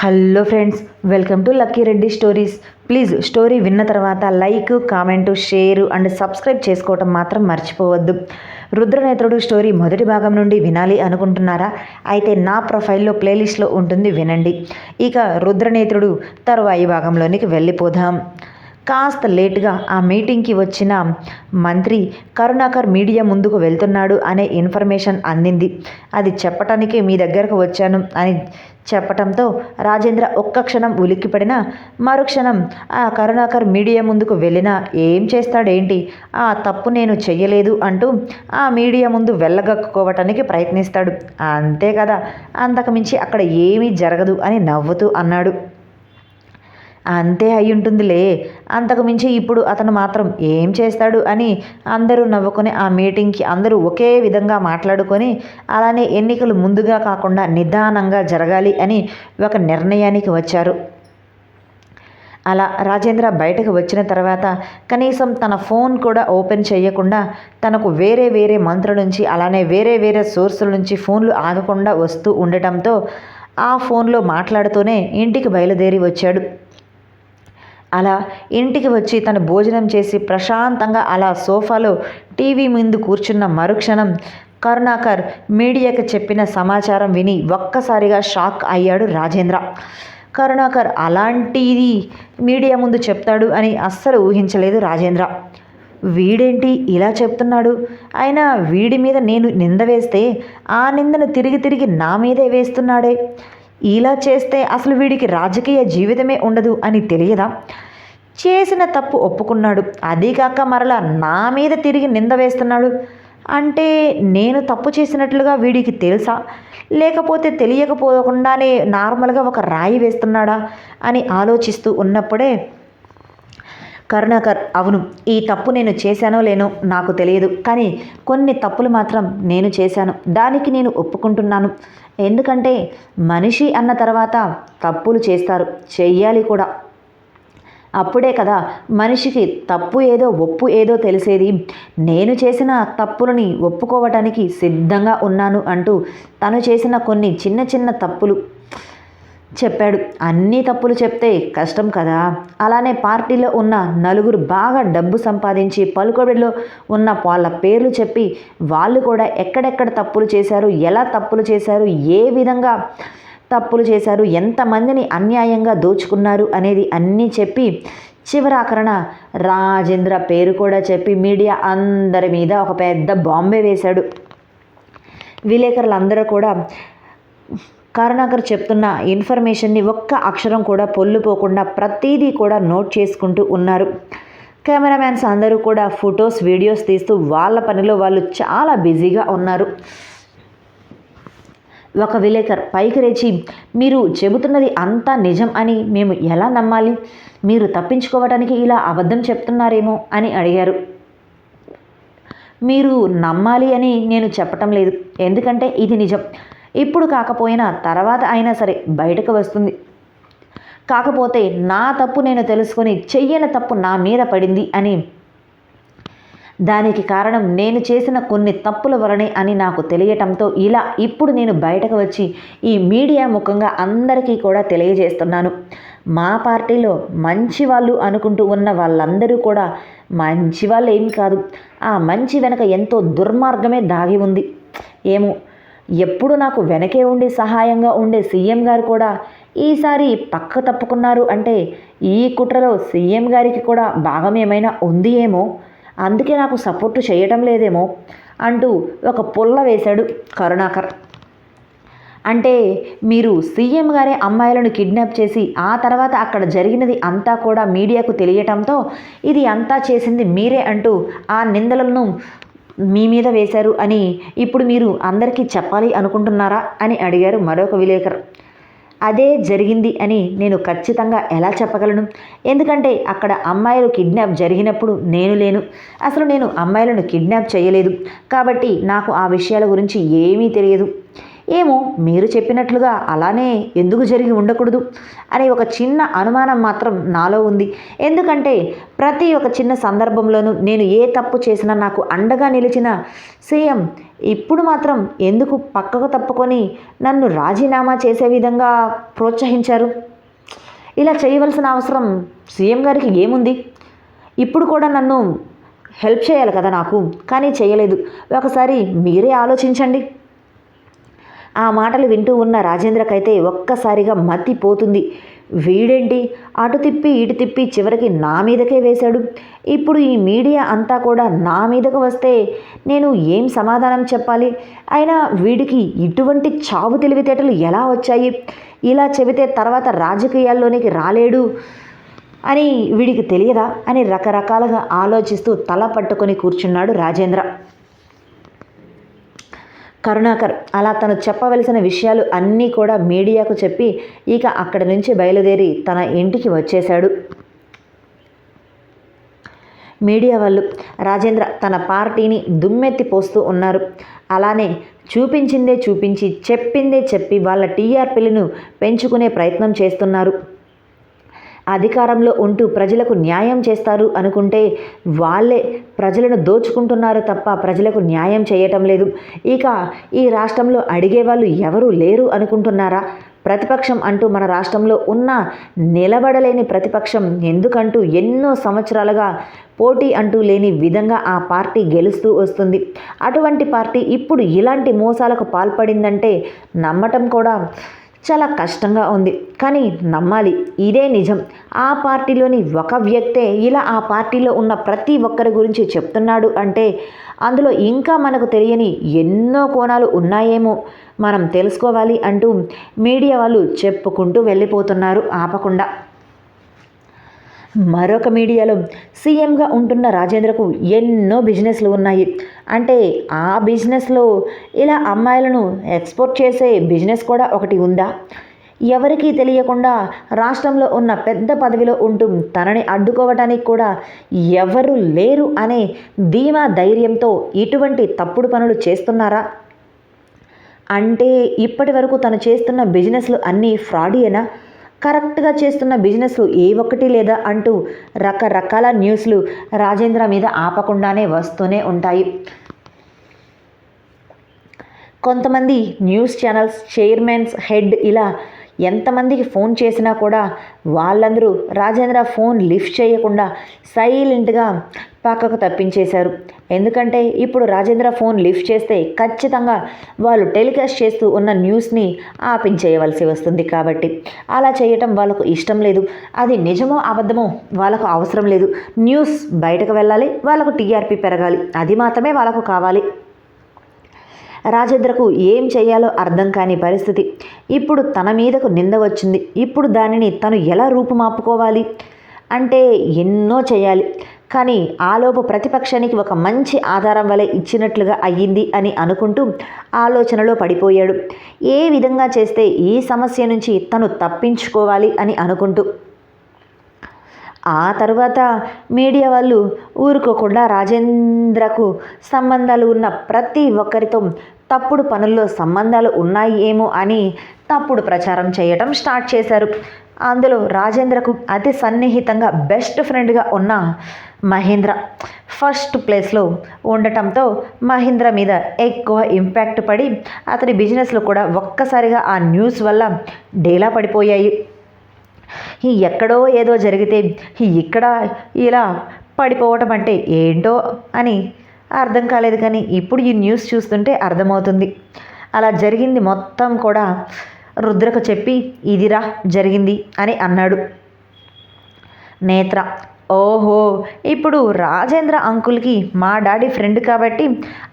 Hello friends welcome to Lucky Reddy stories. Please story విన్న తర్వాత like comment share and subscribe చేసుకోవటం మాత్రం మర్చిపోవద్దు. రుద్రనేత్రుడు స్టోరీ మొదటి భాగం నుండి వినాలి అనుకుంటున్నారా? అయితే నా ప్రొఫైల్లో ప్లేలిస్ట్లో ఉంటుంది వినండి. ఇక రుద్రనేత్రుడు తరువాయి భాగంలోనికి వెళ్ళిపోదాం. కాస్త లేటుగా ఆ మీటింగ్కి వచ్చిన మంత్రి కరుణాకర్ మీడియా ముందుకు వెళ్తున్నాడు అనే ఇన్ఫర్మేషన్ అందింది. అది చెప్పటానికి మీ దగ్గరకు వచ్చాను అని చెప్పటంతో రాజేంద్ర ఒక్క క్షణం ఉలిక్కిపడినా మరుక్షణం ఆ కరుణాకర్ మీడియా ముందుకు వెళ్ళినా ఏం చేస్తాడేంటి? ఆ తప్పు నేను చెయ్యలేదు అంటూ ఆ మీడియా ముందు వెళ్ళగక్కుకోవటానికి ప్రయత్నిస్తాడు. అంతే కదా అంతకుమించి అక్కడ ఏమీ జరగదు అని నవ్వుతూ అన్నాడు. అంతే అయి ఉంటుందిలే అంతకుమించి ఇప్పుడు అతను మాత్రం ఏం చేస్తాడు అని అందరూ నవ్వుకొని ఆ మీటింగ్కి అందరూ ఒకే విధంగా మాట్లాడుకొని అలానే ఎన్నికలు ముందుగా కాకుండా నిదానంగా జరగాలి అని ఒక నిర్ణయానికి వచ్చారు. అలా రాజేంద్ర బయటకు వచ్చిన తర్వాత కనీసం తన ఫోన్ కూడా ఓపెన్ చేయకుండా తనకు వేరే వేరే మంత్రుల నుంచి అలానే వేరే వేరే సోర్సుల నుంచి ఫోన్లు ఆగకుండా వస్తూ ఉండటంతో ఆ ఫోన్లో మాట్లాడుతూనే ఇంటికి బయలుదేరి వచ్చాడు. అలా ఇంటికి వచ్చి తను భోజనం చేసి ప్రశాంతంగా అలా సోఫాలో టీవీ ముందు కూర్చున్న మరుక్షణం కరుణాకర్ మీడియాకి చెప్పిన సమాచారం విని ఒక్కసారిగా షాక్ అయ్యాడు రాజేంద్ర. కరుణాకర్ అలాంటిది మీడియా ముందు చెప్తాడు అని అస్సలు ఊహించలేదు రాజేంద్ర. వీడేంటి ఇలా చెప్తున్నాడు? అయినా వీడి మీద నేను నింద వేస్తే ఆ నిందను తిరిగి తిరిగి నా మీదే వేస్తున్నాడే? ఇలా చేస్తే అసలు వీడికి రాజకీయ జీవితమే ఉండదు అని తెలియదా? చేసిన తప్పు ఒప్పుకున్నాడు. అదీకాక మరలా నా మీద తిరిగి నింద వేస్తున్నాడు. అంటే నేను తప్పు చేసినట్లుగా వీడికి తెలుసా? లేకపోతే తెలియకపోకుండానే నార్మల్గా ఒక రాయి వేస్తున్నాడా? అని ఆలోచిస్తూ ఉన్నప్పుడే కరుణాకర్ అవును ఈ తప్పు నేను చేశానో లేనో నాకు తెలియదు. కానీ కొన్ని తప్పులు మాత్రం నేను చేశాను. దానికి నేను ఒప్పుకుంటున్నాను. ఎందుకంటే మనిషి అన్న తర్వాత తప్పులు చేస్తారు చెయ్యాలి కూడా. అప్పుడే కదా మనిషికి తప్పు ఏదో ఒప్పు ఏదో తెలిసేది. నేను చేసిన తప్పులని ఒప్పుకోవటానికి సిద్ధంగా ఉన్నాను అంటూ తను చేసిన కొన్ని చిన్న చిన్న తప్పులు చెప్పాడు. అన్ని తప్పులు చెప్తే కష్టం కదా? అలానే పార్టీలో ఉన్న నలుగురు బాగా డబ్బు సంపాదించి పలుకబడిలో ఉన్న వాళ్ళ పేర్లు చెప్పి వాళ్ళు కూడా ఎక్కడెక్కడ తప్పులు చేశారు ఎలా తప్పులు చేశారు ఏ విధంగా తప్పులు చేశారు ఎంతమందిని అన్యాయంగా దోచుకున్నారు అనేది అన్నీ చెప్పి చివరాకరణ రాజేంద్ర పేరు కూడా చెప్పి మీడియా అందరి మీద ఒక పెద్ద బాంబే వేశాడు. విలేకరులందరూ కూడా కరుణాకర్ చెప్తున్న ఇన్ఫర్మేషన్ని ఒక్క అక్షరం కూడా పొల్లుపోకుండా ప్రతీదీ కూడా నోట్ చేసుకుంటూ ఉన్నారు. కెమెరామ్యాన్స్ అందరూ కూడా ఫొటోస్ వీడియోస్ తీస్తూ వాళ్ళ పనిలో వాళ్ళు చాలా బిజీగా ఉన్నారు. ఒక విలేకర్ పైకి రేచి మీరు చెబుతున్నది అంతా నిజం అని మేము ఎలా నమ్మాలి? మీరు తప్పించుకోవడానికి ఇలా అబద్ధం చెప్తున్నారేమో అని అడిగారు. మీరు నమ్మాలి అని నేను చెప్పటం లేదు. ఎందుకంటే ఇది నిజం. ఇప్పుడు కాకపోయినా తర్వాత అయినా సరే బయటకు వస్తుంది. కాకపోతే నా తప్పు నేను తెలుసుకొని చెయ్యని తప్పు నా మీద పడింది అని. దానికి కారణం నేను చేసిన కొన్ని తప్పుల వలనే అని నాకు తెలియటంతో ఇలా ఇప్పుడు నేను బయటకు వచ్చి ఈ మీడియా ముఖంగా అందరికీ కూడా తెలియజేస్తున్నాను. మా పార్టీలో మంచి వాళ్ళు అనుకుంటూ ఉన్న వాళ్ళందరూ కూడా మంచి వాళ్ళు ఏమి కాదు. ఆ మంచి వెనక ఎంతో దుర్మార్గమే దాగి ఉంది. ఏమో ఎప్పుడు నాకు వెనకే ఉండి సహాయంగా ఉండే సీఎం గారు కూడా ఈసారి పక్క తప్పుకున్నారు అంటే ఈ కుట్రలో సీఎం గారికి కూడా భాగం ఏమైనా ఉంది ఏమో? అందుకే నాకు సపోర్టు చేయటం లేదేమో? అంటూ ఒక పుల్ల వేశాడు కరుణాకర్. అంటే మీరు సీఎం గారే అమ్మాయిలను కిడ్నాప్ చేసి ఆ తర్వాత అక్కడ జరిగినది అంతా కూడా మీడియాకు తెలియటంతో ఇది అంతా చేసింది మీరే అంటూ ఆ నిందలను మీ మీద వేశారు అని ఇప్పుడు మీరు అందరికీ చెప్పాలి అనుకుంటున్నారా అని అడిగారు మరొక విలేకరు. అదే జరిగింది అని నేను ఖచ్చితంగా ఎలా చెప్పగలను? ఎందుకంటే అక్కడ అమ్మాయిలు కిడ్నాప్ జరిగినప్పుడు నేను లేను. అసలు నేను అమ్మాయిలను కిడ్నాప్ చేయలేదు. కాబట్టి నాకు ఆ విషయాల గురించి ఏమీ తెలియదు. ఏమో మీరు చెప్పినట్లుగా అలానే ఎందుకు జరిగి ఉండకూడదు అనే ఒక చిన్న అనుమానం మాత్రం నాలో ఉంది. ఎందుకంటే ప్రతి ఒక చిన్న సందర్భంలోనూ నేను ఏ తప్పు చేసినా నాకు అండగా నిలిచిన సీఎం ఇప్పుడు మాత్రం ఎందుకు పక్కకు తప్పుకొని నన్ను రాజీనామా చేసే విధంగా ప్రోత్సహించారు? ఇలా చేయవలసిన అవసరం సీఎం గారికి ఏముంది? ఇప్పుడు కూడా నన్ను హెల్ప్ చేయాలి కదా నాకు కానీ చేయలేదు. ఒకసారి మీరే ఆలోచించండి. ఆ మాటలు వింటూ ఉన్న రాజేంద్రకైతే ఒక్కసారిగా మతిపోతుంది. వీడేంటి? అటు తిప్పి ఇటు తిప్పి చివరికి నా మీదకే వేశాడు. ఇప్పుడు ఈ మీడియా అంతా కూడా నా మీదకు వస్తే నేను ఏం సమాధానం చెప్పాలి? అయినా వీడికి ఇటువంటి చావు తెలివితేటలు ఎలా వచ్చాయి? ఇలా చెబితే తర్వాత రాజకీయాల్లోనికి రాలేడు అని వీడికి తెలియదా? అని రకరకాలుగా ఆలోచిస్తూ తల పట్టుకొని కూర్చున్నాడు రాజేంద్ర. కరుణాకర్. అలా తను చెప్పవలసిన విషయాలు అన్నీ కూడా మీడియాకు చెప్పి ఇక అక్కడి నుంచి బయలుదేరి తన ఇంటికి వచ్చేశాడు. మీడియా వాళ్ళు రాజేంద్ర తన పార్టీని దుమ్మెత్తి పోస్తూ ఉన్నారు. అలానే చూపించిందే చూపించి చెప్పిందే చెప్పి వాళ్ళ టీఆర్పీలను పెంచుకునే ప్రయత్నం చేస్తున్నారు. అధికారంలో ఉంటూ ప్రజలకు న్యాయం చేస్తారు అనుకుంటే వాళ్ళే ప్రజలను దోచుకుంటున్నారు తప్ప ప్రజలకు న్యాయం చేయటం లేదు. ఇక ఈ రాష్ట్రంలో అడిగే వాళ్ళు లేరు అనుకుంటున్నారా? ప్రతిపక్షం అంటూ మన రాష్ట్రంలో ఉన్న నిలబడలేని ప్రతిపక్షం ఎందుకంటూ ఎన్నో సంవత్సరాలుగా పోటీ అంటూ లేని విధంగా ఆ పార్టీ గెలుస్తూ వస్తుంది. అటువంటి పార్టీ ఇప్పుడు ఇలాంటి మోసాలకు పాల్పడిందంటే నమ్మటం కూడా చాలా కష్టంగా ఉంది. కానీ నమ్మాలి. ఇదే నిజం. ఆ పార్టీలోని ఒక వ్యక్తే ఇలా ఆ పార్టీలో ఉన్న ప్రతి ఒక్కరి గురించి చెప్తున్నాడు అంటే అందులో ఇంకా మనకు తెలియని ఎన్నో కోణాలు ఉన్నాయేమో. మనం తెలుసుకోవాలి అంటూ మీడియా వాళ్ళు చెప్పుకుంటూ వెళ్ళిపోతున్నారు ఆపకుండా. మరొక మీడియాలో సీఎంగా ఉంటున్న రాజేంద్రకు ఎన్నో బిజినెస్లు ఉన్నాయి. అంటే ఆ బిజినెస్లో ఇలా అమ్మాయిలను ఎక్స్పోర్ట్ చేసే బిజినెస్ కూడా ఒకటి ఉందా? ఎవరికీ తెలియకుండా రాష్ట్రంలో ఉన్న పెద్ద పదవిలో ఉంటూ తనని అడ్డుకోవటానికి కూడా ఎవరు లేరు అనే ధీమా ధైర్యంతో ఇటువంటి తప్పుడు పనులు చేస్తున్నారా? అంటే ఇప్పటి వరకు తను చేస్తున్న బిజినెస్లు అన్నీ ఫ్రాడియేనా కరెక్ట్గా చేస్తున్న బిజినెస్లు ఏ ఒక్కటి లేదా అంటూ రకరకాల న్యూస్లు రాజేంద్ర మీద ఆపకుండానే వస్తూనే ఉంటాయి. కొంతమంది న్యూస్ ఛానల్స్ చైర్మన్స్ హెడ్ ఇలా ఎంతమందికి ఫోన్ చేసినా కూడా వాళ్ళందరూ రాజేంద్ర ఫోన్ లిఫ్ట్ చేయకుండా సైలెంట్గా పక్కకు తప్పించేశారు. ఎందుకంటే ఇప్పుడు రాజేంద్ర ఫోన్ లిఫ్ట్ చేస్తే ఖచ్చితంగా వాళ్ళు టెలికాస్ట్ చేస్తూ ఉన్న న్యూస్ని ఆపించేయవలసి వస్తుంది కాబట్టి. అలా చేయటం వాళ్ళకు ఇష్టం లేదు. అది నిజమో అబద్ధమో వాళ్ళకు అవసరం లేదు. న్యూస్ బయటకు వెళ్ళాలి వాళ్ళకు టీఆర్పీ పెరగాలి. అది మాత్రమే వాళ్ళకు కావాలి. రాజేంద్రకు ఏం చేయాలో అర్థం కాని పరిస్థితి. ఇప్పుడు తన మీదకు నింద వచ్చింది. ఇప్పుడు దానిని తను ఎలా రూపుమాపుకోవాలి? అంటే ఎన్నో చేయాలి. కానీ ఆలోపు ప్రతిపక్షానికి ఒక మంచి ఆధారం వలె ఇచ్చినట్లుగా అయ్యింది అని అనుకుంటూ ఆలోచనలో పడిపోయాడు. ఏ విధంగా చేస్తే ఈ సమస్య నుంచి తను తప్పించుకోవాలి అని అనుకుంటూ ఆ తర్వాత మీడియా వాళ్ళు ఊరుకోకుండా రాజేంద్రకు సంబంధాలు ఉన్న ప్రతి ఒక్కరితో తప్పుడు పనుల్లో సంబంధాలు ఉన్నాయి ఏమో అని తప్పుడు ప్రచారం చేయటం స్టార్ట్ చేశారు. అందులో రాజేంద్రకు అతి సన్నిహితంగా బెస్ట్ ఫ్రెండ్గా ఉన్న మహేంద్ర ఫస్ట్ ప్లేస్లో ఉండటంతో మహేంద్ర మీద ఎక్కువ ఇంపాక్ట్ పడి అతని బిజినెస్లో కూడా ఒక్కసారిగా ఆ న్యూస్ వల్ల డేలా పడిపోయాయి. ఎక్కడో ఏదో జరిగితే ఇక్కడ ఇలా పడిపోవటం అంటే ఏంటో అని అర్థం కాలేదు కానీ ఇప్పుడు ఈ న్యూస్ చూస్తుంటే అర్థమవుతుంది. అలా జరిగింది మొత్తం కూడా రుద్రకు చెప్పి ఇదిరా జరిగింది అని అన్నాడు నేత్ర. ఓహో ఇప్పుడు రాజేంద్ర అంకుల్కి మా డాడీ ఫ్రెండ్ కాబట్టి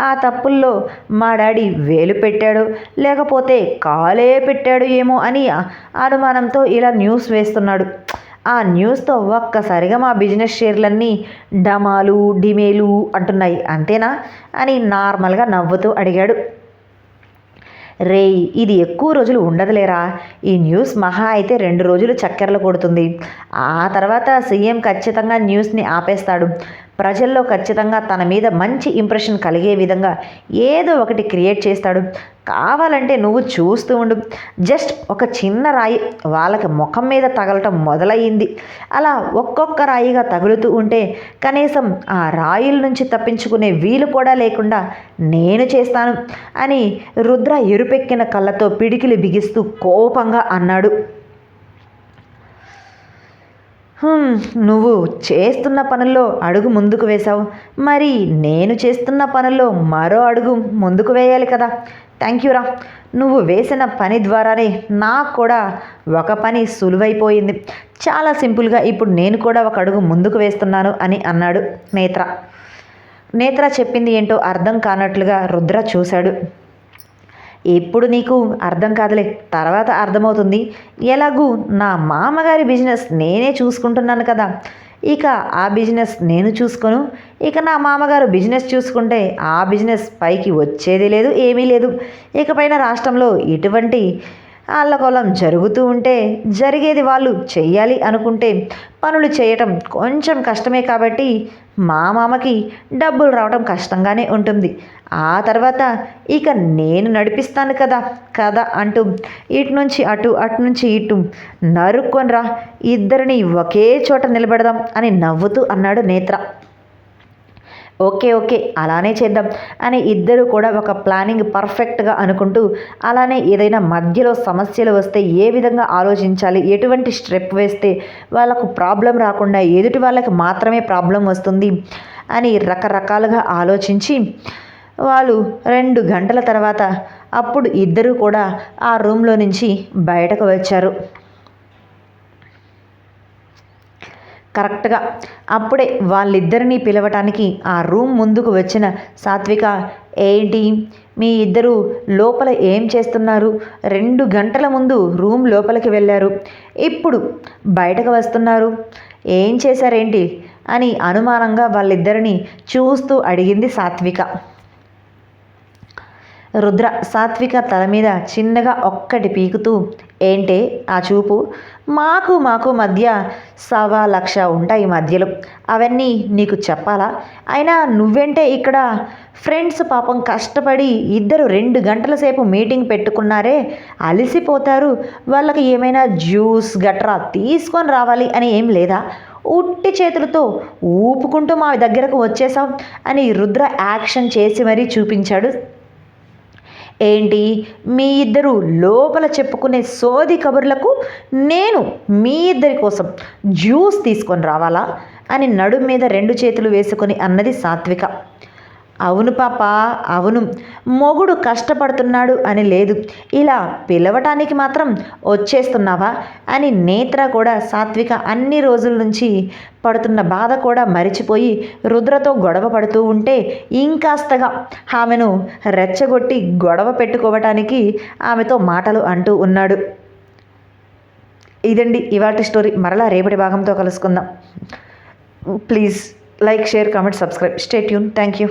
ఆ తప్పుల్లో మా డాడీ వేలు పెట్టాడు లేకపోతే కాలే పెట్టాడు ఏమో అని అనుమానంతో ఇలా న్యూస్ వేస్తున్నాడు. ఆ న్యూస్తో ఒక్కసారిగా మా బిజినెస్ షేర్లన్నీ డమాలు డిమేలు అంటున్నాయి అంతేనా? అని నార్మల్గా నవ్వుతూ అడిగాడు. రేయ్ ఇది ఎక్కువ రోజులు ఉండదులేరా? ఈ న్యూస్ మహా అయితే రెండు రోజులు చక్కెరలు కొడుతుంది. ఆ తర్వాత సీఎం ఖచ్చితంగా న్యూస్ని ఆపేస్తాడు. ప్రజల్లో ఖచ్చితంగా తన మీద మంచి ఇంప్రెషన్ కలిగే విధంగా ఏదో ఒకటి క్రియేట్ చేస్తాడు. కావాలంటే నువ్వు చూస్తూ ఉండు. జస్ట్ ఒక చిన్న రాయి వాళ్ళకి ముఖం మీద తగలటం మొదలయ్యింది. అలా ఒక్కొక్క రాయిగా తగులుతూ ఉంటే కనీసం ఆ రాయిల నుంచి తప్పించుకునే వీలు కూడా లేకుండా నేను చేస్తాను అని రుద్ర ఎరుపెక్కిన కళ్ళతో పిడికిలి బిగిస్తూ కోపంగా అన్నాడు. నువ్వు చేస్తున్న పనుల్లో అడుగు ముందుకు వేశావు. మరి నేను చేస్తున్న పనుల్లో మరో అడుగు ముందుకు వేయాలి కదా. థ్యాంక్ యూ రా. నువ్వు వేసిన పని ద్వారానే నాకు కూడా ఒక పని సులువైపోయింది. చాలా సింపుల్గా ఇప్పుడు నేను కూడా ఒక అడుగు ముందుకు వేస్తున్నాను అని అన్నాడు నేత్ర. నేత్ర చెప్పింది ఏంటో అర్థం కానట్లుగా రుద్ర చూశాడు. ఇప్పుడు నీకు అర్థం కాదులే. తర్వాత అర్థమవుతుంది. ఎలాగూ నా మామగారి బిజినెస్ నేనే చూసుకుంటున్నాను కదా. ఇక ఆ బిజినెస్ నేను చూసుకోను. ఇక నా మామగారు బిజినెస్ చూసుకుంటే ఆ బిజినెస్ పైకి వచ్చేది లేదు ఏమీ లేదు. ఇకపైన రాష్ట్రంలో ఎటువంటి అల్లకొల్లం జరుగుతూ ఉంటే జరిగేది వాళ్ళు చెయ్యాలి అనుకుంటే పనులు చేయటం కొంచెం కష్టమే కాబట్టి మా మామకి డబ్బులు రావడం కష్టంగానే ఉంటుంది. ఆ తర్వాత ఇక నేను నడిపిస్తాను కదా కదా అంటూ ఇటు నుంచి అటు అటు నుంచి ఇటు నరుక్కొనిరా ఇద్దరిని ఒకే చోట నిలబెడదాం అని నవ్వుతూ అన్నాడు నేత్ర. ఓకే ఓకే అలానే చేద్దాం అని ఇద్దరు కూడా ఒక ప్లానింగ్ పర్ఫెక్ట్గా అనుకుంటూ అలానే ఏదైనా మధ్యలో సమస్యలు వస్తే ఏ విధంగా ఆలోచించాలి ఎటువంటి స్టెప్ వేస్తే వాళ్ళకు ప్రాబ్లం రాకుండా ఎదుటి వాళ్ళకి మాత్రమే ప్రాబ్లం వస్తుంది అని రకరకాలుగా ఆలోచించి వాళ్ళు రెండు గంటల తర్వాత అప్పుడు ఇద్దరు కూడా ఆ రూమ్లో నుంచి బయటకు వచ్చారు. కరెక్ట్గా. అప్పుడే వాళ్ళిద్దరిని పిలవటానికి ఆ రూమ్ ముందుకు వచ్చిన సాత్విక ఏంటి? మీ ఇద్దరు లోపల ఏం చేస్తున్నారు? రెండు గంటల ముందు రూమ్ లోపలికి వెళ్ళారు. ఇప్పుడు బయటకు వస్తున్నారు. ఏం చేశారేంటి? అని అనుమానంగా వాళ్ళిద్దరిని చూస్తూ అడిగింది సాత్విక. రుద్ర సాత్విక తల మీద చిన్నగా ఒక్కటి పీకుతూ ఏంటే ఆ చూపు? మాకు మాకు మధ్య సవా లక్ష ఉంటాయి మధ్యలో. అవన్నీ నీకు చెప్పాలా? అయినా నువ్వెంటే ఇక్కడ ఫ్రెండ్స్ పాపం కష్టపడి ఇద్దరు రెండు గంటల సేపు మీటింగ్ పెట్టుకున్నారే అలసిపోతారు. వాళ్ళకి ఏమైనా జ్యూస్ గట్రా తీసుకొని రావాలి అని ఏం లేదా? ఉట్టి చేతులతో ఊపుకుంటూ మా దగ్గరకు వచ్చేసాం అని రుద్ర యాక్షన్ చేసి మరీ చూపించాడు. ఏంటి? మీ ఇద్దరు లోపల చెప్పుకునే సోది కబుర్లకు నేను మీ ఇద్దరి కోసం జ్యూస్ తీసుకొని రావాలా? అని నడుం మీద రెండు చేతులు వేసుకొని అన్నది సాత్విక. అవును పాప అవును. మొగుడు కష్టపడుతున్నాడు అని లేదు. ఇలా పిలవటానికి మాత్రం వచ్చేస్తున్నావా అని నేత్ర కూడా సాత్విక అన్ని రోజుల నుంచి పడుతున్న బాధ కూడా మరిచిపోయి రుద్రతో గొడవ పడుతూ ఉంటే ఇంకాస్తగా ఆమెను రెచ్చగొట్టి గొడవ పెట్టుకోవటానికి ఆమెతో మాటలు అంటూ ఉన్నాడు. ఇదండి ఇవాటి స్టోరీ. మరలా రేపటి భాగంతో కలుసుకుందాం. Please like share comment subscribe. Stay tune. Thank you.